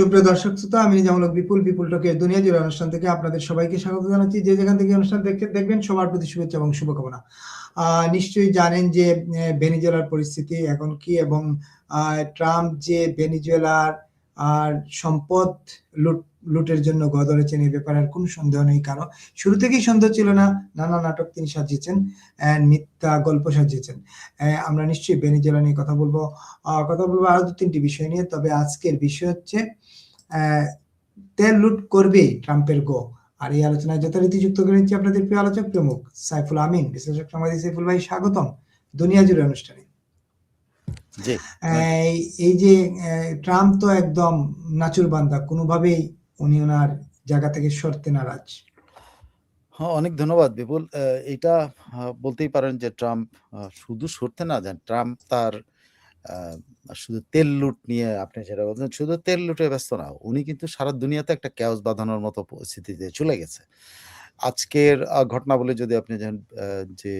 সুপ্রিয় দর্শক শ্রোতা, আমি নিজামুলক বিপুল বিপুল টকের দুনিয়া জুড়ে অনুষ্ঠান থেকে আপনাদের সবাইকে স্বাগত জানাচ্ছি। যে যেখান থেকে অনুষ্ঠান দেখতে দেখবেন, সবার প্রতি শুভেচ্ছা এবং শুভকামনা। নিশ্চয়ই জানেন যে ভেনিজুয়েলার পরিস্থিতি এখন কি এবং ট্রাম্প যে ভেনিজুয়েলার আর সম্পদ লুট, লুটের জন্য গদরেছেন এই ব্যাপারে আর কোনো সন্দেহ নেই, কারণ শুরু থেকেই সন্দেহ ছিল না, নানা নাটক তিনি সাজিয়েছেন মিথ্যা গল্প সাজিয়েছেন। আমরা নিশ্চয়ই ভেনিজুয়েলা নিয়ে কথা বলব। কথা বলব আরও দু তিনটি বিষয় নিয়ে, তবে আজকের বিষয় হচ্ছে তেল লুট করবে ট্রাম্পের গো। আর এই আলোচনায় যথারীতি যুক্ত করে নিচ্ছি আপনাদের প্রিয় আলোচক প্রমুখ সাইফুল আমিন। বিশ্লেষক সাংবাদিক সাইফুল ভাই স্বাগতম দুনিয়া জুড়ে অনুষ্ঠানে। এই যে ট্রাম্প তো একদম নাচুর বান্দা কোনোভাবেই উনি ওনার জায়গা থেকে সরতে নারাজ। হ্যাঁ অনেক ধন্যবাদ বিপুল। এটা বলতেই পারেন যে ট্রাম্প শুধু সরতে না যান ট্রাম্প তার শুধু তেল লুট নিয়ে আপনি যেটা বলছেন শুধু তেল লুটে ব্যস্ত না উনি কিন্তু সারা দুনিয়াতে একটা ক্যাওস বাঁধানোর মতো পরিস্থিতিতে চলে গেছে। আজকের ঘটনাবলী যদি আপনি যে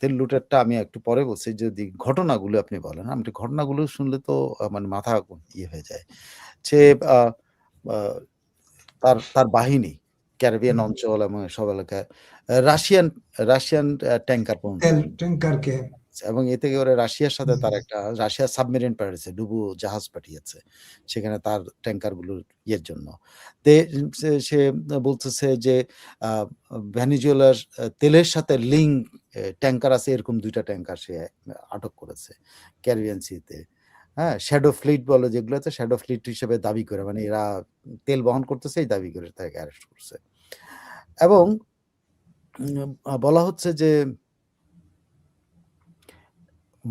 তেল লুটেরটা আমি একটু পরে বলছি যদি ঘটনাগুলো আপনি বলেন আপনি ঘটনাগুলো শুনলে তো মানে মাথা ইয়ে হয়ে যায়। সে তার তার বাহিনী ক্যারিবিয়ান অঞ্চল এবং সব এলাকায় রাশিয়ান রাশিয়ান ট্যাঙ্কার ট্যাঙ্কারকে এবং এতে করে রাশিয়ার সাথে তার একটা রাশিয়া সাবমেরিন পাঠিয়েছে ডুবু জাহাজ পাঠিয়েছে। সেখানে তার ট্যাঙ্কারগুলোর ইয়ের জন্য। সে বলতেছে যে আহ, ভেনিজুয়েলার তেলের সাথে লিঙ্ক ট্যাঙ্কার আছে এরকম দুইটা ট্যাঙ্কার সে আটক করেছে ক্যারিবিয়ান সিতে। হ্যাঁ শ্যাডো ফ্লিট বলে যেগুলো আছে শ্যাডো ফ্লিট হিসেবে দাবি করে মানে এরা তেল বহন করতেছে এই দাবি করে তাকে অ্যারেস্ট করছে। এবং বলা হচ্ছে যে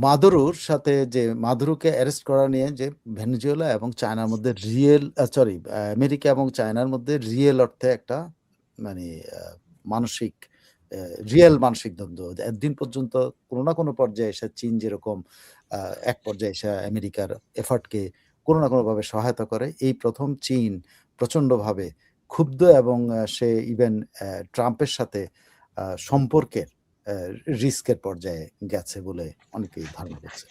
মাদুরোর সাথে যে মাদুরোকে অ্যারেস্ট করা নিয়ে যে ভেনেজুয়েলা এবং চায়নার মধ্যে রিয়েল সরি আমেরিকা এবং চায়নার মধ্যে রিয়েল অর্থে একটা মানে মানসিক রিয়েল মানসিক দ্বন্দ্ব। একদিন পর্যন্ত কোনো না কোনো পর্যায়ে এসে চীন যেরকম এক পর্যায়ে এসে আমেরিকার এফার্টকে কোনো না কোনোভাবে সহায়তা করে, এই প্রথম চীন প্রচণ্ডভাবে ক্ষুব্ধ এবং সে ইভেন ট্রাম্পের সাথে সম্পর্কের রিস্কের পর্যায়ে গেছে বলে অনেকেই ধারণা করছে।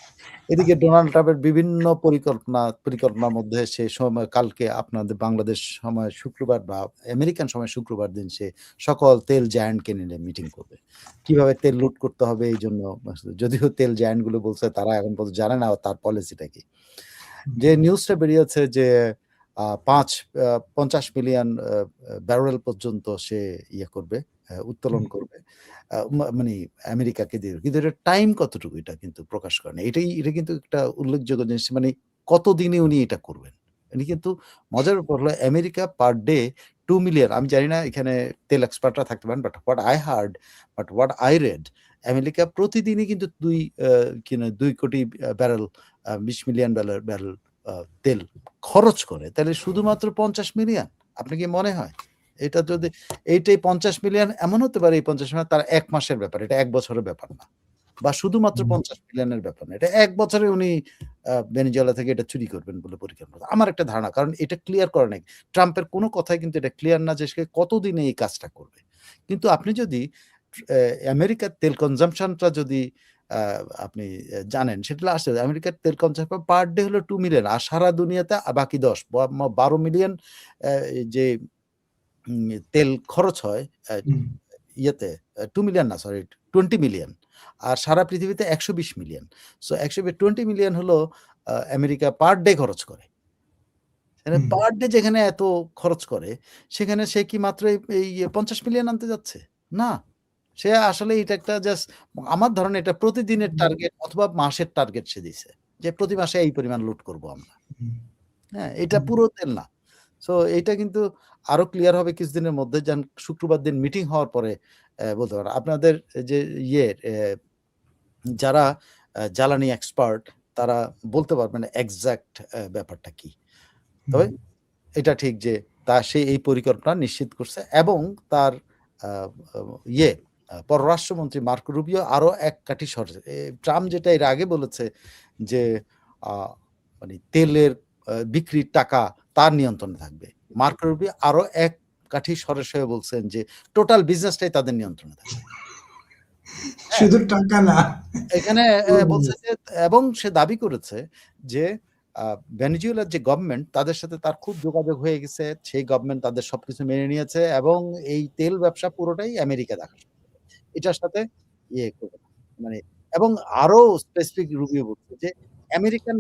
এদিকে ডোনাল্ড ট্রাম্পের বিভিন্ন পরিকল্পনা পরিকল্পনার মধ্যে সে সময় কালকে আপনাদের বাংলাদেশ সময় শুক্রবার বা আমেরিকান সময় শুক্রবার দিন সে সকল তেল জায়ান্টকে নিয়ে মিটিং করবে। কীভাবে তেল লুট করতে হবে এই জন্য যদিও তেল জায়ান্টগুলো বলছে তারা এখন পর্যন্ত জানে না তার পলিসিটা কি? যে নিউজটা বেরিয়েছে যে পাঁচ পঞ্চাশ মিলিয়ন ব্যারেল পর্যন্ত সে ইয়ে করবে উত্তোলন করবে। মানে আমেরিকাকে দিয়ে। কিন্তু এটা টাইম কতটুকু এটা কিন্তু প্রকাশ করে না। এটাই এটা কিন্তু একটা উল্লেখযোগ্য জিনিস। মানে কতদিনে উনি এটা করবেন? উনি কিন্তু মজার ব্যাপার হলো America per day two million আমি জানি না এখানে তেল এক্সপার্টরা থাকতে পারেন but what I heard but what I read America প্রতিদিনই কিন্তু দুই আহ, কি না দুই কোটি ব্যারেল বিশ মিলিয়ন ব্যারেল ব্যারেল তেল খরচ করে তাহলে শুধুমাত্র পঞ্চাশ মিলিয়ন আপনি কি মনে হয়? এটা যদি এইটাই পঞ্চাশ মিলিয়ন এমন হতে পারে এই পঞ্চাশ মিলিয়ন তার এক মাসের ব্যাপার এটা এক বছরের ব্যাপার না। বা শুধুমাত্র পঞ্চাশ মিলিয়নের ব্যাপার না এটা এক বছরে উনি বেনিজলা থেকে এটা চুরি করবেন বলে পরিকল্পনা আমার একটা ধারণা কারণ এটা ক্লিয়ার করে নাই। ট্রাম্পের কোনো কথাই কিন্তু এটা ক্লিয়ার না যে সে কতদিনে এই কাজটা করবে। কিন্তু আপনি যদি আমেরিকার তেল কনজামশনটা যদি আপনি জানেন। সেটা আসছে আমেরিকার তেল কনজামশন পার ডে হলো টু মিলিয়ন আর সারা দুনিয়াতে বাকি দশ বারো মিলিয়ন যে তেল খরচ হয় ইয়েতে টু মিলিয়ন না সরি টোয়েন্টি মিলিয়ন আর সারা পৃথিবীতে একশো বিশ মিলিয়ন সো একশো বিশ টোয়েন্টি মিলিয়ন হলো আমেরিকা পার ডে খরচ করে। পার ডে যেখানে এত খরচ করে সেখানে সে কি মাত্র এই পঞ্চাশ মিলিয়ন আনতে যাচ্ছে? না। সে আসলে এটা একটা জাস্ট আমার ধারণা এটা প্রতিদিনের টার্গেট অথবা মাসের টার্গেট সে দিছে যে প্রতি মাসে এই পরিমাণ লুট করব আমরা। হ্যাঁ এটা পুরো তেল না। সো এটা কিন্তু আরও ক্লিয়ার হবে কিছুদিনের মধ্যে যেন শুক্রবার দিন মিটিং হওয়ার পরে বলতে পারেন আপনাদের যে ইয়ে যারা জ্বালানি এক্সপার্ট তারা বলতে পারবেন এক্সাক্ট ব্যাপারটা কি। তবে এটা ঠিক যে তা সে এই পরিকল্পনা নিশ্চিত করছে এবং তার ইয়ে পররাষ্ট্রমন্ত্রী মার্ক রুবিও আরও এক কাঠি সরে ট্রাম্প যেটা এর আগে বলেছে যে মানে তেলের বিক্রির টাকা তার নিয়ন্ত্রণে থাকবে। মার্ক রুবিও আরও এক কাঠি সরে বলছেন যে টোটাল বিজনেসটাই তাদের নিয়ন্ত্রণে থাকবে। শুধু টাকা না। এখানে বলছে যে এবং সে দাবি করেছে যে ভেনেজুয়েলার যে গভর্নমেন্ট তাদের সাথে তার খুব যোগাযোগ হয়ে গেছে। সেই গভর্নমেন্ট তাদের সবকিছু মেনে নিয়েছে এবং এই তেল ব্যবসা পুরোটাই আমেরিকা দেখা। এটার সাথে ইয়ে করবে। মানে এবং আরও স্পেসিফিক রুবিও বলছে যে আমেরিকান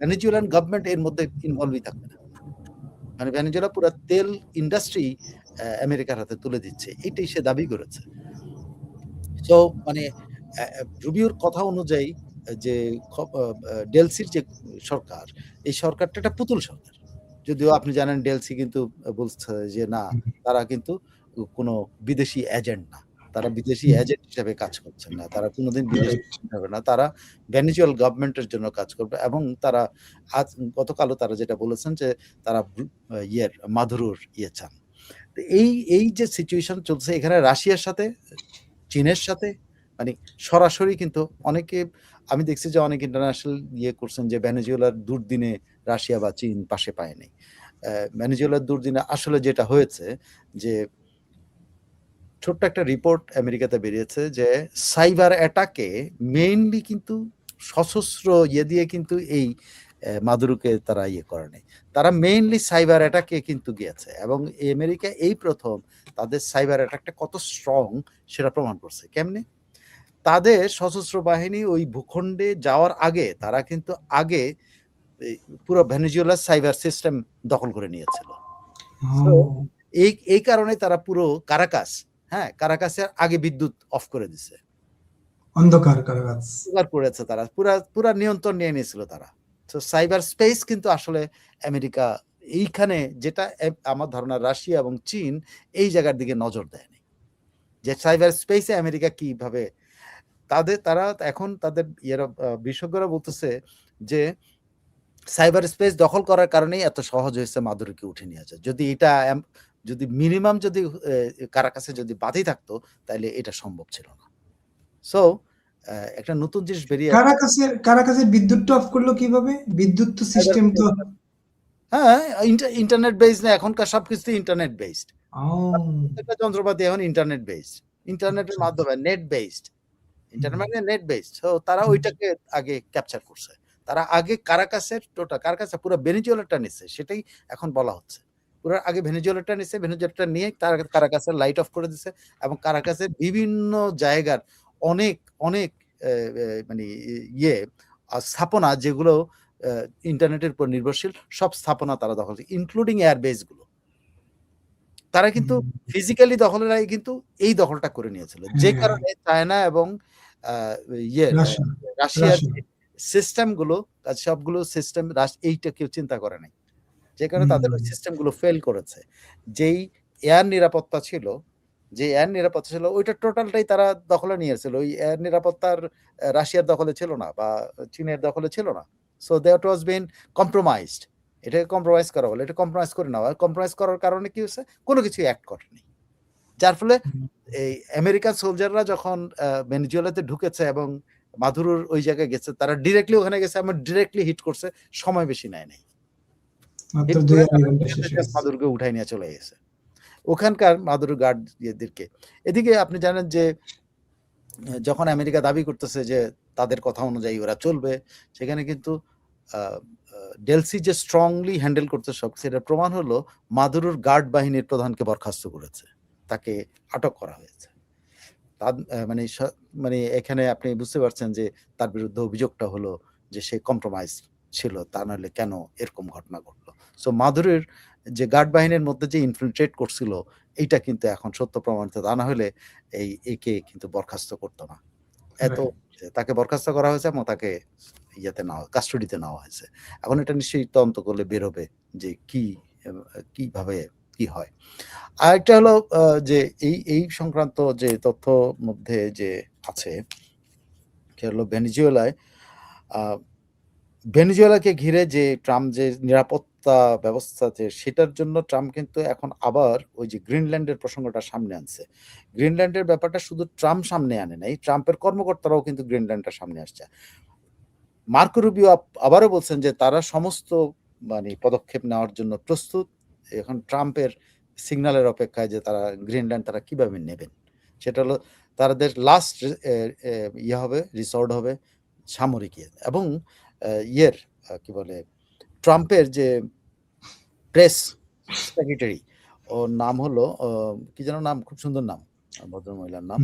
ভেনেজুয়েলান গভর্নমেন্ট এর মধ্যে ইনভলভই থাকবে না। মানে ভেনেজুয়েলা পুরা তেল ইন্ডাস্ট্রি আমেরিকার হাতে তুলে দিচ্ছে। এটাই সে দাবি করেছে। সো মানে রুবিওর কথা অনুযায়ী যে ডেলসির যে সরকার, এই সরকারটা একটা পুতুল সরকার। যদিও আপনি জানেন ডেলসি কিন্তু বলছে যে না, তারা কিন্তু কোনো বিদেশি এজেন্ট না। তারা বিদেশি। এজেন্ট হিসেবে কাজ করছেন না। তারা কোনোদিন বিদেশি হবে না। তারা ভেনেজুয়েল গভর্নমেন্টের জন্য কাজ করবে এবং তারা আজ গতকালও তারা যেটা বলেছেন যে তারা ইয়ের মাদুরোর ইয়ে চান। এই, এই যে সিচুয়েশন চলছে এখানে রাশিয়ার সাথে, চীনের সাথে মানে সরাসরি কিন্তু অনেকে আমি দেখছি যে অনেক ইন্টারন্যাশনাল ইয়ে করছেন যে ভেনেজুয়েলার দুর্দিনে রাশিয়া বা চীন পাশে পায়নি ভেনেজুয়েলার দুর্দিনে আসলে যেটা হয়েছে যে ছোট্ট একটা রিপোর্ট আমেরিকাতে বেরিয়েছে যে সাইবার অ্যাটাকে মেইনলি কিন্তু সশস্ত্র ইয়ে দিয়ে কিন্তু এই মাদুরুকে তারা ইয়ে করে নেই তারা মেইনলি সাইবার অ্যাটাকে কিন্তু গিয়েছে এবং আমেরিকা এই প্রথম তাদের সাইবার অ্যাটাকটা কত স্ট্রং সেটা প্রমাণ করছে। কেমনে? তাদের সশস্ত্র বাহিনী ওই ভূখণ্ডে যাওয়ার আগে তারা কিন্তু আগে পুরো ভেনেজুয়েলার সাইবার সিস্টেম দখল করে নিয়েছিল। এই, এই কারণে তারা পুরো কারাকাস, হ্যাঁ? কারাকাসের আগে বিদ্যুৎ অফ করে দিছে। অন্ধকার করেছে তারা। পুরা, পুরা নিয়ন্ত্রণ নিয়ে নিয়েছিল তারা। সো সাইবার স্পেস কিন্তু আসলে আমেরিকা এইখানে যেটা আমার ধারণা রাশিয়া এবং চীন এই জায়গার দিকে নজর দেয়নি। যে সাইবার স্পেসে আমেরিকা কীভাবে তাদের তারা এখন তাদের ইয়েরা বিশেষজ্ঞরা বলতেছে যে সাইবার স্পেস দখল করার কারণেই এত সহজ হয়েছে মাদুরোকে উঠে নিয়ে আসা। যদি এটা যদি মিনিমাম যদি এ কারাকাসে যদি বাধি থাকতো তাইলে এটা সম্ভব ছিল না। সো একটা নতুন জিনিস বেরিয়ে কারাকাসের কারাকাসের বিদ্যুৎটা অফ করল কীভাবে? বিদ্যুৎ তো সিস্টেম তো হ্যাঁ, ইন্টারনেট বেসড না এখনকার সবকিছুই ইন্টারনেট বেসড। ও! প্রত্যেকটা যন্ত্রপাতি এখন ইন্টারনেট বেসড। ইন্টারনেটের। মাধ্যমে নেট বেসড। ইন্টারনেট মানে নেট বেসড। সো তারা ওইটাকে আগে ক্যাপচার করছে। তারা আগে কারাকাসের টোটাল কারাকাসে পুরা ভেনেজুয়েলাটা নিছে সেটাই এখন বলা হচ্ছে। পুরা আগে ভেনেজুয়েলাটা নিছে, ভেনেজুয়েলাটা নিয়ে তারা কারাকাসের লাইট অফ করে দিছে এবং কারাকাসের বিভিন্ন জায়গার অনেক, অনেক মানে ইয়ে স্থাপনা যেগুলো ইন্টারনেটের উপর নির্ভরশীল সব স্থাপনা তারা দখল করছে ইনক্লুডিং এয়ার বেসগুলো। তারা কিন্তু ফিজিক্যালি দখলের আগে কিন্তু এই দখলটা করে নিয়েছিল। যে হ্যাঁ। কারণে চায়না এবং আ ইয়ের রাশিয়ার রাশিয়া। সিস্টেমগুলো সবগুলো সিস্টেম এইটা কেউ চিন্তা করে নাই। যে কারণে তাদের ওই হুম। সিস্টেমগুলো ফেইল করেছে। যেই এয়ার নিরাপত্তা ছিল, যে এয়ার নিরাপত্তা ছিল ওইটা টোটালটাই তারা দখলে নিয়েছিল। ওই এয়ার নিরাপত্তার রাশিয়ার দখলে ছিল না বা চীনের দখলে ছিল না। So that was been compromised. এটাকে কম্প্রোমাইজ করা বলে। এটা কম্প্রোমাইজ করে নেওয়া। কম্প্রোমাইজ করার কারণে কি হইছে? কোনো কিছু অ্যাক্ট করেনি। যার ফলে এই আমেরিকান সোলজাররা যখন ভেনেজুয়েলাতে ঢুকেছে এবং মাদুরোর ওই জায়গায় গেছে তারা ডিরেক্টলি ওখানে গেছে এবং ডিরেক্টলি হিট করছে। সময় বেশি নেয় নাই। মাদুরোকে উঠায় নিয়ে চলে গেছে। ওখানকার মাদুরো গার্ড। এদিকে আপনি জানেন যে যখন আমেরিকা দাবি করতেছে যে তাদের কথা অনুযায়ী ওরা চলবে, সেখানে কিন্তু ডেলসি যে স্ট্রংলি হ্যান্ডেল করছে সব সেটার প্রমাণ হলো মাদুরোর গার্ড বাহিনীর প্রধানকে বরখাস্ত করেছে। তাকে আটক করা হয়েছে। অ্যা মানে মানে এখানে আপনি বুঝতে পারছেন যে তার বিরুদ্ধে অভিযোগটা হলো যে সে কম্প্রোমাইজ ছিল। তা নাহলে কেন এরকম ঘটনা ঘটলো? সো মাদুরোর যে গার্ড বাহিনীর মধ্যে যে ইনফিলট্রেট করছিল এইটা কিন্তু এখন সত্য প্রমাণিত। তা না হলে এই একে কিন্তু বরখাস্ত করতো না। এত তাকে বরখাস্ত করা হয়েছে এবং তাকে ইয়েতে নেওয়া কাস্টডিতে নেওয়া হয়েছে। এখন এটা নিশ্চয়ই তদন্ত করলে বেরোবে যে কি কীভাবে কি হয়? আরেকটা হলো যে এই, এই সংক্রান্ত যে তথ্য মধ্যে যে আছে সেটা হলো ভেনেজুয়েলায় ভেনেজুয়েলাকে ঘিরে যে ট্রাম্প যে নিরাপত্তা ব্যবস্থা আছে, সেটার জন্য ট্রাম্প কিন্তু এখন আবার ওই যে গ্রিনল্যান্ডের প্রসঙ্গটা সামনে আনছে। গ্রিনল্যান্ডের ব্যাপারটা শুধু ট্রাম্প সামনে আনে নাই। ট্রাম্পের কর্মকর্তারাও কিন্তু গ্রিনল্যান্ডটা সামনে আসছে। মার্কো রুবিও আবারও বলছেন যে তারা সমস্ত মানে পদক্ষেপ নেওয়ার জন্য প্রস্তুত। এখন ট্রাম্পের সিগনালের অপেক্ষায় যে তারা গ্রিনল্যান্ড তারা কীভাবে নেবেন? সেটা হলো তাদের লাস্ট ইয়ে হবে রিসর্ট হবে সামরিক ইয়ে এবং ইয়ের কি বলে ট্রাম্পের যে প্রেস সেক্রেটারি ওর নাম হলো কি যেন নাম? খুব সুন্দর নাম। ভদ্রমহিলার নাম।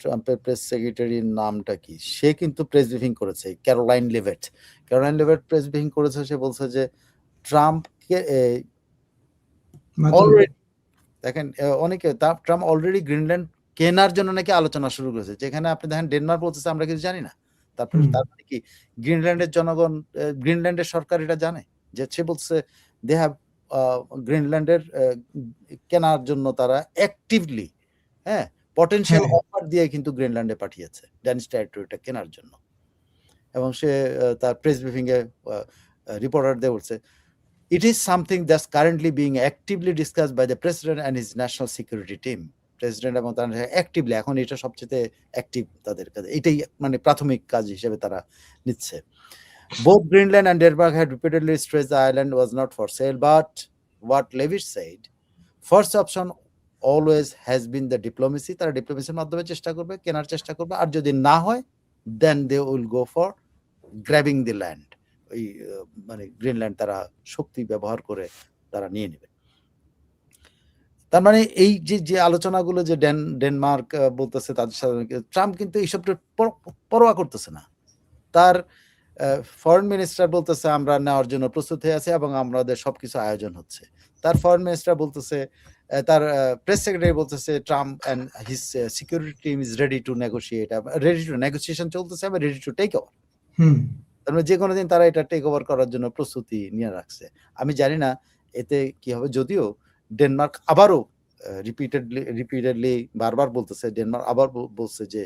ট্রাম্পের প্রেস সেক্রেটারির নামটা কি? সে কিন্তু প্রেস ব্রিফিং করেছে। Caroline Leavitt. Caroline Leavitt press briefing করেছে। সে বলছে যে ট্রাম্পকে অলরেডি দেখেন অনেকে ট্রাম্প অলরেডি গ্রিনল্যান্ড কেনার জন্য নাকি আলোচনা শুরু করেছে। যেখানে আপনি দেখেন ডেনমার্ক বলতেছে আমরা কিছু জানি না। তারপরে। তার মানে কি গ্রিনল্যান্ডের জনগণ গ্রিনল্যান্ডের সরকার এটা জানে। যে সে বলছে দে হ্যাভ গ্রিনল্যান্ডের কেনার জন্য তারা অ্যাক্টিভলি হ্যাঁ? পটেনশিয়াল হ্যাঁ। অফার দিয়ে কিন্তু গ্রিনল্যান্ডে পাঠিয়েছে। ড্যানিশ টেরিটরিটা কেনার জন্য। এবং সে তার প্রেস ব্রিফিং এ রিপোর্টারদের বলছে, "it is something that's currently being actively discussed by the president and his national security team." President এবং তারা অ্যাক্টিভলি এখন এটা সবচেয়ে অ্যাক্টিভ তাদের কাজে। এটাই মানে প্রাথমিক কাজ হিসেবে তারা নিচ্ছে। Both Greenland and Denmark had repeatedly stress island was not for sale but what Leavitt said first option always has been the diplomacy তারা ডিপ্লোমেসির মাধ্যমে চেষ্টা করবে, কেনার চেষ্টা করবে, আর যদি না হয় then they will go for grabbing the land ওই মানে গ্রিনল্যান্ড তারা শক্তি ব্যবহার করে তারা নিয়ে নেবে। তার মানে এই যে, যে আলোচনাগুলো যে ডেন ডেনমার্ক বলতেছে তাদের সাথে ট্রাম্প কিন্তু এইসবটার পর পরোয়া করতেছে না। তার ফরেন মিনিস্টার বলতেছে আমরা নেওয়ার জন্য প্রস্তুত হয়ে আছি এবং আমাদের সবকিছু আয়োজন হচ্ছে। তার ফরেন মিনিস্টার বলতেছে তার প্রেস সেক্রেটারি বলতেছে Trump and his security team is ready to negotiate ready to negotiation চলতেছে এবং ready to take over. Hmm. তার মানে যেকোনো দিন তারা এটা টেক ওভার করার জন্য প্রস্তুতি নিয়ে রাখছে। আমি জানি না এতে কি হবে যদিও ডেনমার্ক আবারও রিপিটেডলি রিপিটেডলি বারবার বলতেছে ডেনমার্ক আবার বলছে যে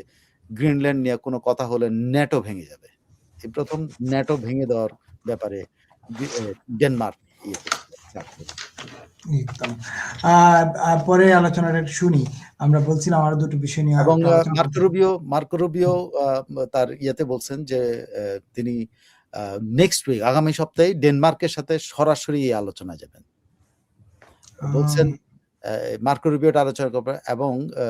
গ্রিনল্যান্ড নিয়ে কোনো কথা হলে ন্যাটো ভেঙে যাবে। এই ১ম ন্যাটো ভেঙে দেওয়ার ব্যাপারে ডেনমার্ক ইয়ে পরে আলোচনাটা শুনি। আমরা বলছিলাম আরও দুটো বিষয় নিয়ে এবং একটু আ আলোচনা মার্কো রুবিও মার্কো রুবিও তার ইয়েতে বলছেন যে তিনি নেক্সট উইক আগামী সপ্তাহে ডেনমার্কের সাথে সরাসরি এই আলোচনায় যাবেন। বলছেন আম আ মার্কো রুবিওটা আলোচনা করবে এবং আ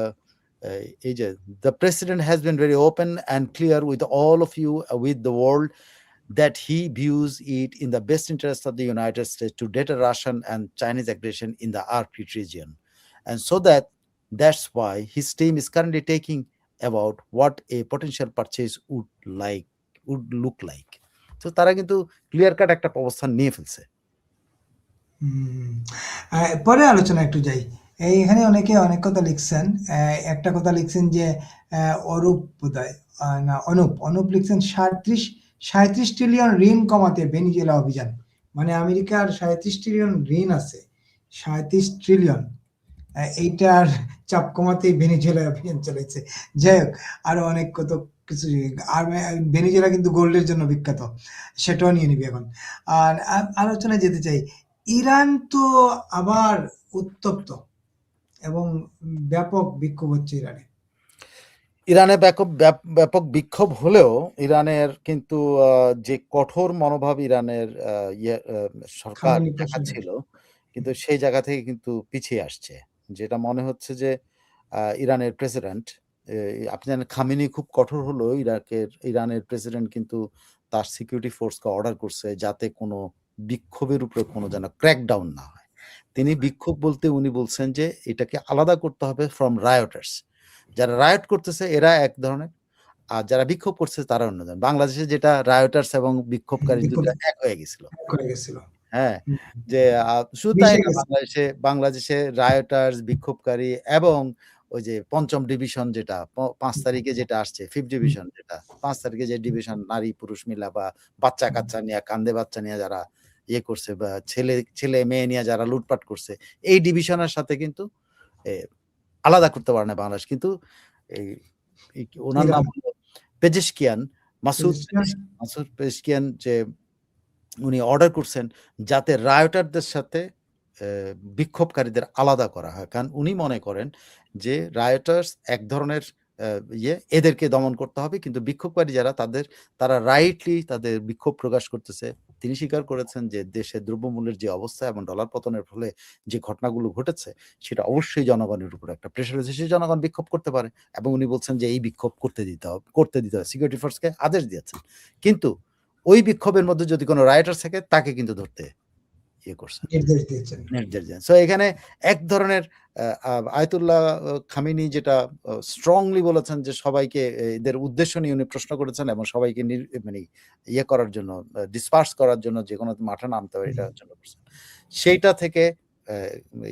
এ এই যে "The president has been very open and clear with all of you, uh, with the world, that he views it in the best interest of the United States to deter Russian and Chinese aggression in the Arctic region. And so that that's why his team is currently taking about what a potential purchase would like would look like." তো তারা কিন্তু clear cut একটা অবস্থান নিয়ে ফেলছে। পরে আলোচনায় একটু যাই। এই এখানে অনেকে অনেক কথা লিখছেন। একটা কথা লিখছেন যে অরূপ বোধহয় না, অনুপ। অনুপ লিখছেন ৩৭ ৩৭ ট্রিলিয়ন ঋণ কমাতে ভেনিজুয়েলা অভিযান। মানে আমেরিকার ৩৭ ট্রিলিয়ন ঋণ আছে। ৩৭ ট্রিলিয়ন। এইটার চাপ কমাতেই ভেনিজুয়েলায় অভিযান চালাইছে। যাই হোক, আরও অনেক কত কিছু আর ভেনিজুয়েলা কিন্তু গোল্ডের জন্য বিখ্যাত। সেটাও নিয়ে নিবি এখন। আর আলোচনায় যেতে চাই। ইরান তো আবার উত্তপ্ত এবং ব্যাপক বিক্ষোভ হচ্ছে ইরানে। ইরানে ব্যাকব ব্যাপ ব্যাপক বিক্ষোভ হলেও ইরানের কিন্তু যে কঠোর মনোভাব ইরানের ইয়ে সরকার। দেখাচ্ছিল কিন্তু সেই জায়গা থেকে কিন্তু পিছিয়ে আসছে। যেটা মনে হচ্ছে যে ইরানের প্রেসিডেন্ট আপনি জানেন খামিনি খুব কঠোর হলেও ইরাকের ইরানের প্রেসিডেন্ট কিন্তু তার সিকিউরিটি ফোর্সকে অর্ডার করছে যাতে কোনো বিক্ষোভের উপরে কোনো যেন ক্র্যাকডাউন না হয়। তিনি বিক্ষোভ বলতে উনি বলছেন যে এটাকে আলাদা করতে হবে ফ্রম রায়োটার্স। যারা রায়োট করতেছে এরা এক ধরনের আর যারা বিক্ষোভ করছে তারা অন্য ধরনের। বাংলাদেশে যেটা রায়োটার্স এবং বিক্ষোভকারী বিক্ষোভ ২ টা এক হয়ে গেছিল। হয়ে যে শুধু তাই। বাংলাদেশে বাংলাদেশে রায়োটার্স, বিক্ষোভকারী এবং ওই যে ৫ম ডিভিশন যেটা প ৫ তারিখে যেটা আসছে 5th হুম। ডিভিশন যেটা ৫ তারিখে যে ডিভিশন নারী পুরুষ মিলা বা বাচ্চা-কাচ্চা নিয়ে কান্দে বাচ্চা নিয়ে যারা ইয়ে করছে বা ছেলে ছেলে মেয়ে নিয়ে যারা লুটপাট করছে এই ডিভিশনের সাথে কিন্তু আলাদা করতে পারে না বাংলাদেশ। কিন্তু এই উনার নাম পেজেশকিয়ান, মাসুদ মাসুদ পেজেশকিয়ান যে উনি অর্ডার করছেন যাতে রায়োটারদের সাথে বিক্ষোভকারীদের আলাদা করা হয়। কারণ উনি মনে করেন যে রায়োটার্স এক ধরনের ইয়ে এদেরকে দমন করতে হবে। কিন্তু বিক্ষোভকারী যারা তাদের তারা রাইটলি তাদের বিক্ষোভ প্রকাশ করতেছে। তিনি স্বীকার করেছেন যে দেশে দ্রব্যমূল্যের যে অবস্থা এবং ডলার পতনের ফলে যে ঘটনাগুলো ঘটেছে, সেটা অবশ্যই জনগণের উপর একটা প্রেশার হয়েছে। সে জনগণ বিক্ষোভ করতে পারে। এবং উনি বলছেন যে এই বিক্ষোভ করতে দিতে হবে, করতে দিতে হবে। সিকিউরিটি ফোর্সকে আদেশ দিয়েছেন। কিন্তু ওই বিক্ষোভের মধ্যে যদি কোনো রাইটার থাকে, তাকে কিন্তু ধরতে ইয়ে করছে। নির্দেশ দিয়েছেন। নির্দেশ সো এখানে এক ধরনের আয়তুল্লাহ খামিনি যেটা স্ট্রংলি বলেছেন যে সবাইকে এদের উদ্দেশ্য নিয়ে উনি প্রশ্ন করেছেন এবং সবাইকে মানে ইয়ে করার জন্য ডিসপার্স করার জন্য যে কোনো মাঠে নামতে হবে এটার জন্য করছেন। সেইটা থেকে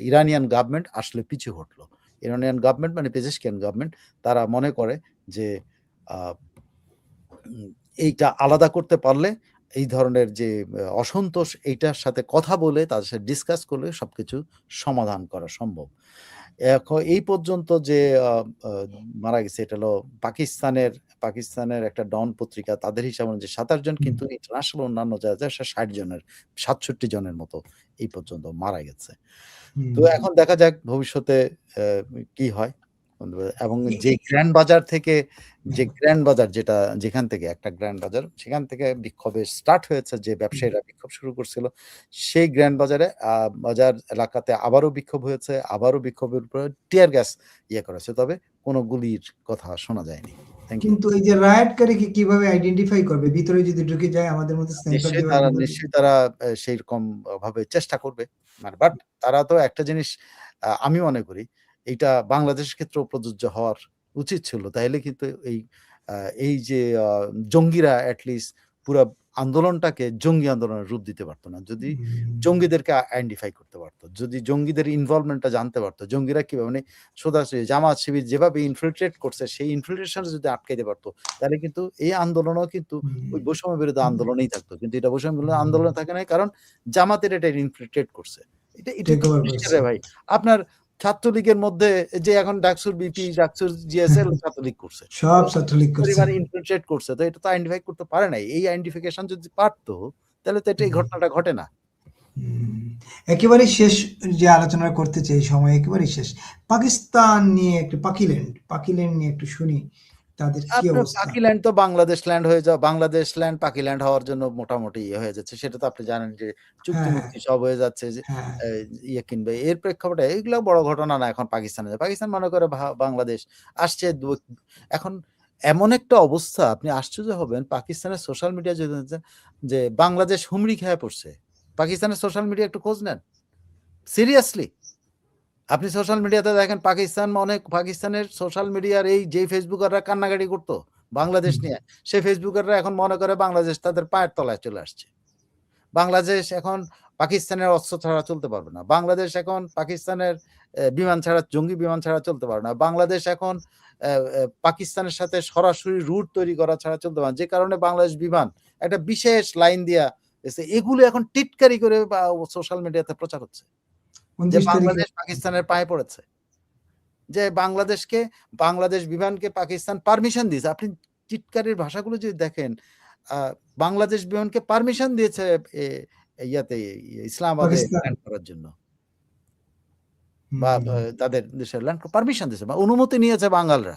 ইরানিয়ান গভর্নমেন্ট আসলে পিছু হটলো। ইরানিয়ান গভর্নমেন্ট মানে পেজেশকিয়ান গভর্নমেন্ট তারা মনে করে যে আহ, এইটা আলাদা করতে পারলে এই ধরনের যে অসন্তোষ এইটার সাথে কথা বলে তাদের সাথে ডিসকাস করলে সবকিছু সমাধান করা সম্ভব। এখন এই পর্যন্ত যে মারা গেছে এটা হলো পাকিস্তানের পাকিস্তানের একটা ডন পত্রিকা তাদের হিসাবে অনুযায়ী সাতাশ জন কিন্তু ইন্টারন্যাশনাল অন্যান্য জায়গায় ষাট জনের সাতষট্টি জনের মতো এই পর্যন্ত মারা গেছে। তো এখন দেখা যাক ভবিষ্যতে আহ, কি হয়। এবং যে গ্র্যান্ড বাজার থেকে যে গ্র্যান্ড বাজার যেটা যেখান থেকে একটা গ্র্যান্ড বাজার সেখান থেকে বিক্ষোভে স্টার্ট হয়েছে যে ব্যবসায়ীরা বিক্ষোভ শুরু করছিল। সেই গ্র্যান্ড বাজারে বাজার এলাকাতে আবারও বিক্ষোভ হয়েছে আবারও বিক্ষোভের উপরে টিয়ার গ্যাস ইয়ে করেছে তবে কোনো গুলির কথা শোনা যায়নি। কিন্তু এই যে রায়টকারীকে কীভাবে আইডেন্টিফাই করবে? ভিতরে যদি ঢুকে যায় আমাদের মধ্যে স্নাইপার তারা নিশ্চয়ই তারা সেই রকম ভাবে চেষ্টা করবে। মানে বাট তারা তো একটা জিনিস আমি মনে করি এইটা বাংলাদেশের ক্ষেত্রেও প্রযোজ্য হওয়ার উচিত ছিল। তাইলে কিন্তু এই এই যে জঙ্গিরা অ্যাটলিস্ট পুরো আন্দোলনটাকে জঙ্গি আন্দোলনের রূপ দিতে পারতো না। যদি জঙ্গিদেরকে আইডেন্টিফাই করতে পারতো যদি জঙ্গিদের ইনভলভমেন্টটা জানতে পারতো জঙ্গিরা কীভাবে মানে সোজাসুজি জামাত শিবির যেভাবে ইনফিল্ট্রেট করছে সেই ইনফিল্ট্রেশন যদি আটকাইতে পারতো তাহলে কিন্তু এই আন্দোলনও কিন্তু ওই বৈষম্য বিরোধী আন্দোলনেই থাকতো। কিন্তু এটা বৈষম্য বিরোধী আন্দোলনে থাকে না কারণ জামাতের এটা ইনফিল্ট্রেট করছে। এটা এটা ভাই? আপনার ছাত্রলীগের মধ্যে যে এখন ডাকসুর বিপি ডাকসুর জিএসএল ছাত্রলীগ করছে। সব ছাত্রলীগ করছে। পরিমাণে ইনফিল্ট্রেট করছে তো এটা তো আইডেন্টিফাই করতে পারে না এই আইডেন্টিফিকেশন যদি পারতো তাহলে তো এটা এই ঘটনাটা ঘটে না। একেবারে একেবারেই শেষ যে আলোচনা করতে চাই এই সময় একেবারে শেষ। পাকিস্তান নিয়ে একটু পাকিল্যান্ড পাকিল্যান্ড নিয়ে একটু শুনি। তাদের কি অবস্থা? পাকিল্যান্ড তো বাংলাদেশ ল্যান্ড হয়ে যাও বাংলাদেশ ল্যান্ড পাকিল্যান্ড হওয়ার জন্য মোটামুটি ইয়ে হয়ে যাচ্ছে। সেটা তো আপনি জানেন যে চুক্তি হ্যাঁ। মুক্তি সব হয়ে যাচ্ছে হ্যাঁ। ইয়ে কিনবে। এর প্রেক্ষাপটে এইগুলো বড় ঘটনা না এখন পাকিস্তানে। পাকিস্তান মনে করে বাংলাদেশ আসছে এখন এমন একটা অবস্থা আপনি আশ্চর্য হবেন পাকিস্তানের সোশ্যাল মিডিয়া যদি যে বাংলাদেশ হুমড়ি খেয়ে পড়ছে। পাকিস্তানের সোশ্যাল মিডিয়া একটু খোঁজ নেন। সিরিয়াসলি আপনি সোশ্যাল মিডিয়াতে দেখেন পাকিস্তান অনেক পাকিস্তানের সোশ্যাল মিডিয়ার এই যে ফেসবুকাররা কান্নাকাটি করতো বাংলাদেশ নিয়ে সেই ফেসবুকাররা এখন মনে করে বাংলাদেশ তাদের পায়ের তলায় চলে আসছে। বাংলাদেশ এখন পাকিস্তানের অস্ত্র ছাড়া চলতে পারবে না। বাংলাদেশ এখন পাকিস্তানের বিমান ছাড়া জঙ্গি বিমান ছাড়া চলতে পারবে না। বাংলাদেশ এখন পাকিস্তানের সাথে সরাসরি রুট তৈরি করা ছাড়া চলতে পারে না। যে কারণে বাংলাদেশ বিমান একটা বিশেষ লাইন দিয়া এসে এগুলো এখন টিটকারি করে সোশ্যাল মিডিয়াতে প্রচার হচ্ছে। যে বাংলাদেশ পাকিস্তানের পায়ে পড়েছে। যে বাংলাদেশকে বাংলাদেশ বিমানকে পাকিস্তান পারমিশন দিয়েছে। আপনি চিৎকারের ভাষাগুলো যদি দেখেন আহ, বাংলাদেশ বিমানকে পারমিশন দিয়েছে ইয়াতে ইসলামাবাদে ল্যান্ড করার জন্য। বা তাদের দেশের ল্যান্ড পারমিশন দিয়েছে বা অনুমতি নিয়েছে বাঙালরা।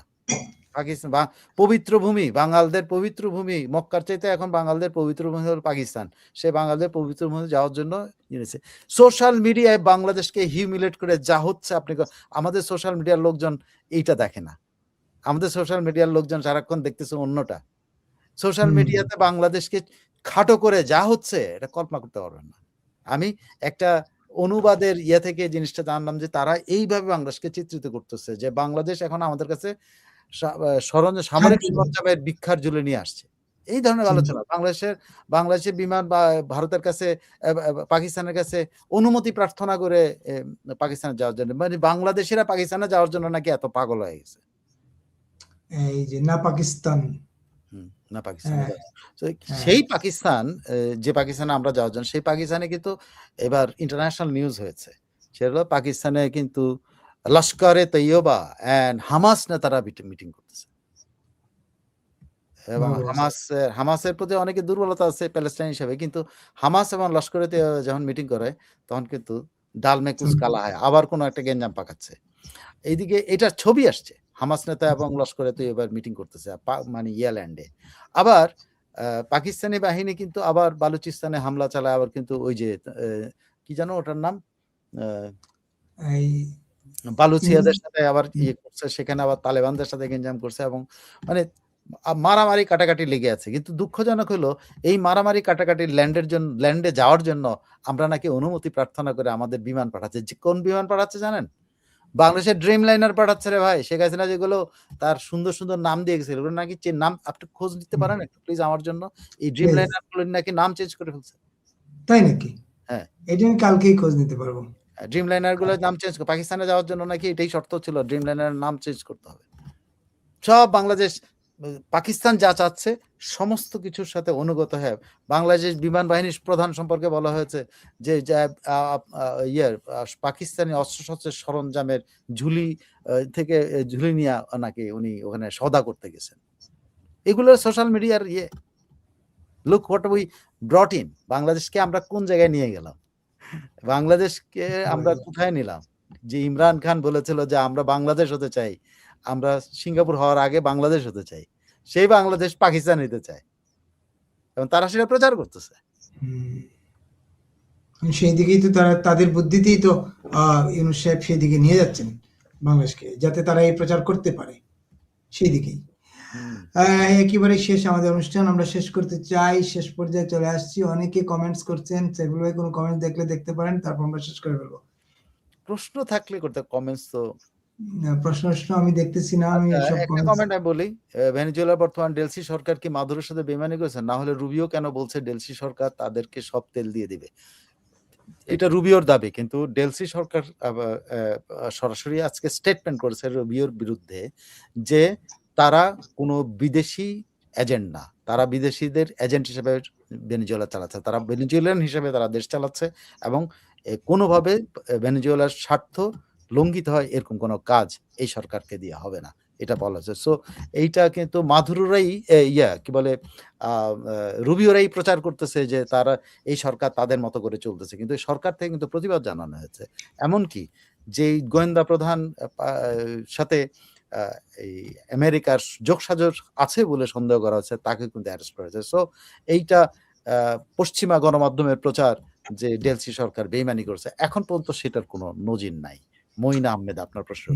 পাকিস্তান পবিত্র ভূমি বাঙালদের পবিত্র ভূমি মক্কার চাইতে এখন বাঙালদের পবিত্র ভূমি হল পাকিস্তান। সে বাঙালদের পবিত্র ভূমি যাওয়ার জন্য নিয়েছে সোশ্যাল মিডিয়ায় বাংলাদেশকে হিউমিলেট করে যা হচ্ছে আপনি আমাদের সোশ্যাল মিডিয়ার লোকজন এইটা দেখে না। আমাদের সোশ্যাল মিডিয়ার লোকজন সারাক্ষণ দেখতেছে অন্যটা। সোশ্যাল মিডিয়াতে বাংলাদেশকে খাটো করে যা হচ্ছে এটা কল্পনা করতে পারবেন না। আমি একটা অনুবাদের ইয়ে থেকে জিনিসটা জানলাম যে তারা এইভাবে বাংলাদেশকে চিত্রিত করতেছে যে বাংলাদেশ এখন আমাদের কাছে সরঞ্জাম সামরিক সরঞ্জামের জুলে নিয়ে আসছে। এই ধরনের। আলোচনা। বাংলাদেশের বাংলাদেশের বিমান বা ভারতের কাছে পাকিস্তানের কাছে অনুমতি প্রার্থনা করে পাকিস্তানে যাওয়ার জন্য। মানে বাংলাদেশিরা পাকিস্তানে যাওয়ার জন্য নাকি এত পাগল হয়ে গেছে? এই যে না পাকিস্তান। না পাকিস্তানে হ্যাঁ, হ্যাঁ। সেই পাকিস্তান যে পাকিস্তানে আমরা যাওয়ার জন্য সেই পাকিস্তানে কিন্তু এবার ইন্টারন্যাশনাল নিউজ হয়েছে। সেটা পাকিস্তানে কিন্তু লস্করে তৈয়বা অ্যান্ড হামাস নেতারা মিটিং করতেছে। এবং হামাস হামাসের প্রতি অনেকে দুর্বলতা আছে প্যালেস্টাইন হিসেবে কিন্তু হামাস এবং লস্করে যখন মিটিং করে তখন কিন্তু ডাল মে কুচ কালা হয় আবার কোনো একটা গেঞ্জাম পাকাচ্ছে। এইদিকে এটার ছবি আসছে হামাস নেতা এবং লস্করে তো এবার মিটিং করতেছে মানে ইয়াল্যান্ডে আবার পাকিস্তানি বাহিনী কিন্তু আবার বালুচিস্তানে হামলা চালায় আবার কিন্তু ওই যে কি জানো ওটার নাম? এই বালুচিয়াদের সাথে আবার ইয়ে করছে সেখানে আবার তালেবানদের সাথে গেঞ্জাম করছে এবং মানে মারামারি কাটাকাটি লেগে আছে। কিন্তু দুঃখজনক হলো এই মারামারি কাটাকাটি ল্যান্ডের জন ল্যান্ডে যাওয়ার জন্য আমরা নাকি অনুমতি প্রার্থনা করে আমাদের বিমান পাঠাচ্ছে। যে কোন বিমান পাঠাচ্ছে জানেন? বাংলাদেশের ড্রিম লাইনার পাঠাচ্ছে রে ভাই। শেখ হাসিনা যেগুলো তার সুন্দর, সুন্দর নাম দিয়ে গেছিল। ওগুলো নাকি নাম আপনি খোঁজ নিতে পারেন একটু প্লিজ আমার জন্য? এই ড্রিম লাইনার নাকি নাম চেঞ্জ করে ফেলছে। তাই নাকি? হ্যাঁ। এটা আমি কালকেই খোঁজ নিতে পারব। ড্রিম লাইনারগুলোর নাম চেঞ্জ পাকিস্তানে যাওয়ার জন্য নাকি এটাই শর্ত ছিল। ড্রিম লাইনারের নাম চেঞ্জ করতে হবে। সব বাংলাদেশ পাকিস্তান যা চাচ্ছে সমস্ত কিছুর সাথে অনুগত হয়ে বাংলাদেশ বিমান বাহিনীর প্রধান সম্পর্কে বলা হয়েছে যে ইয়ের পাকিস্তানি অস্ত্রশস্ত্রের সরঞ্জামের ঝুলি থেকে ঝুলি নিয়ে নাকি উনি ওখানে সওদা করতে গেছেন। এগুলো সোশ্যাল মিডিয়ার ইয়ে। Look what we brought in বাংলাদেশকে আমরা কোন জায়গায় নিয়ে গেলাম? বাংলাদেশকে আমরা কোথায় নিলাম? যে ইমরান খান বলেছিল যে আমরা বাংলাদেশ হতে চাই। আমরা সিঙ্গাপুর হওয়ার আগে বাংলাদেশ হতে চাই। সেই বাংলাদেশ পাকিস্তান নিতে চায়। এবং তারা সেটা প্রচার করতেছে। সেই দিকেই তো তারা তাদের বুদ্ধিতেই তো ইউনূস সাহেব সেদিকে নিয়ে যাচ্ছেন বাংলাদেশকে। যাতে তারা এই প্রচার করতে পারে। সেই দিকেই। একেবারে শেষ আমাদের অনুষ্ঠান। আমরা শেষ করতে চাই। শেষ পর্যায়ে চলে আসছি। অনেকে কমেন্টস করছেন। ভাই কোন কমেন্টস দেখলে দেখতে পারেন। তারপর আমরা শেষ করে ফেলব। প্রশ্ন থাকলে করতে কমেন্টস তো প্রশ্ন-টশ্ন আমি দেখতেছি না। আমি আচ্ছা সব কমেন্ট আমি বলি। ভেনেজুয়েলার বর্তমান ডেলসি সরকার কি মাদুরোর সাথে বেইমানি করেছে? না হলে রুবিও কেন বলছে ডেলসি সরকার তাদেরকে সব তেল দিয়ে দিবে? এটা রুবিওর দাবি। কিন্তু ডেলসি সরকার সরাসরি আজকে স্টেটমেন্ট করেছে রুবিওর বিরুদ্ধে যে তারা কোনো বিদেশি এজেন্ট না। তারা বিদেশিদের এজেন্ট হিসেবে ভেনেজুয়েলা চালাচ্ছে। তারা ভেনেজুয়েলান হিসেবে তারা দেশ চালাচ্ছে এবং কোনভাবে, এ স্বার্থ লঙ্ঘিত হয় এরকম কোনো কাজ এই সরকারকে দিয়ে হবে না। এটা বলা হচ্ছে সো এইটা কিন্তু মাধুরোরাই ইয়া, কি বলে রুবিওরাই প্রচার করতেছে যে তারা, এই সরকার তাদের মতো করে চলতেছে। কিন্তু সরকার থেকে কিন্তু প্রতিবাদ জানানো হয়েছে। এমনকি যেই গোয়েন্দা প্রধান সাথে এই আমেরিকার যোগসাজশ আছে বলে সন্দেহ করা হচ্ছে, তাকে কিন্তু অ্যারেস্ট করা হয়েছে। সো এইটা পশ্চিমা গণমাধ্যমের প্রচার যে ডেলসি সরকার বেইমানি করেছে। এখন পর্যন্ত সেটার কোন নজির নাই। মঈন আহমেদ, আপনার প্রশ্ন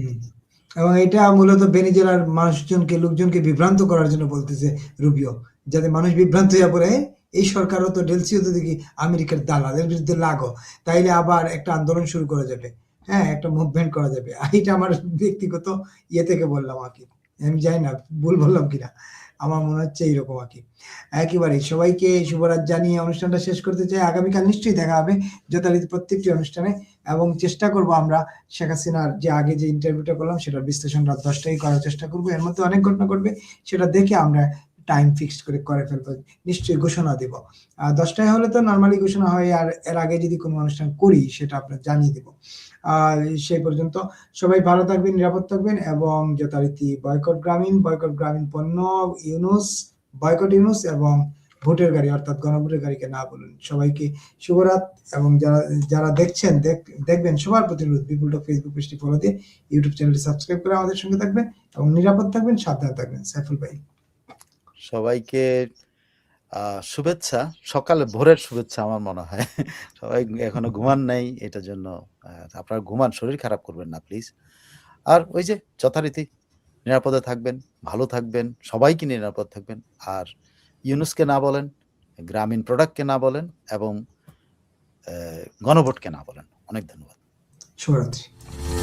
এবং এটা মূলত বেনিজেলার মানুষজনকে, লোকজনকে বিভ্রান্ত করার জন্য বলতেছে রুবিও। যাতে মানুষ বিভ্রান্ত হইয়া পড়ে, এই সরকারও তো ডেলসিও তো দেখি আমেরিকার দালালের বিরুদ্ধে লাগো। তাইলে আবার একটা আন্দোলন শুরু করা যাবে। হ্যাঁ? একটা মুভমেন্ট করা যাবে। এটা আমার ব্যক্তিগত ইয়ে থেকে বললাম আর কি আমি জানি না, ভুল বললাম কিনা। আমার মনে হচ্ছে এইরকম আর কি একেবারে সবাইকে শুভরাত জানিয়ে অনুষ্ঠানটা শেষ করতে চাই। আগামীকাল নিশ্চয়ই দেখা হবে যথারীতি প্রত্যেকটি অনুষ্ঠানে এবং চেষ্টা করব আমরা শেখ হাসিনার যে আগে যে ইন্টারভিউটা করলাম, সেটার বিশ্লেষণ রাত ১০ টায় করার চেষ্টা করব। এর মধ্যে অনেক ঘটনা ঘটবে। সেটা দেখে আমরা টাইম ফিক্সড করে করে ফেলব নিশ্চয়ই ঘোষণা দেব। আ ১০ টায় হলে তো নর্মালি ঘোষণা হয় আর এর আগে যদি কোনো অনুষ্ঠান করি, সেটা আপনার জানিয়ে দেব। সেই পর্যন্ত সবাই ভালো থাকবেন, নিরাপদ থাকবেন এবং যথারীতি বয়কট গ্রামীণ, বয়কট গ্রামীণ পণ্য, ইউনুস বয়কট ইউনুস এবং ভোটের গাড়ি অর্থাৎ গণভোটের গাড়িকে না বলুন। সবাইকে শুভরাত এবং যারা যারা দেখছেন দেখ দেখবেন সবার প্রতি অনুরোধ বিপুল ফেসবুক পেজটি ফলো দিয়ে ইউটিউব চ্যানেলটি সাবস্ক্রাইব করে আমাদের সঙ্গে থাকবেন এবং নিরাপদ থাকবেন, সাবধান থাকবেন। সাইফুল ভাই। সবাইকে শুভেচ্ছা। সকালে ভোরের শুভেচ্ছা আমার মনে হয়। সবাই এখনও ঘুমান নাই। এটার জন্য আপনারা ঘুমান। শরীর খারাপ করবেন না প্লিজ। আর ওই যে যথারীতি নিরাপদে থাকবেন, ভালো থাকবেন, সবাইকে নিরাপদ থাকবেন। আর ইউনুসকে না বলেন, গ্রামীণ প্রোডাক্টকে না বলেন এবং গণভোটকে না বলেন। অনেক ধন্যবাদ। শুভরাত্রি।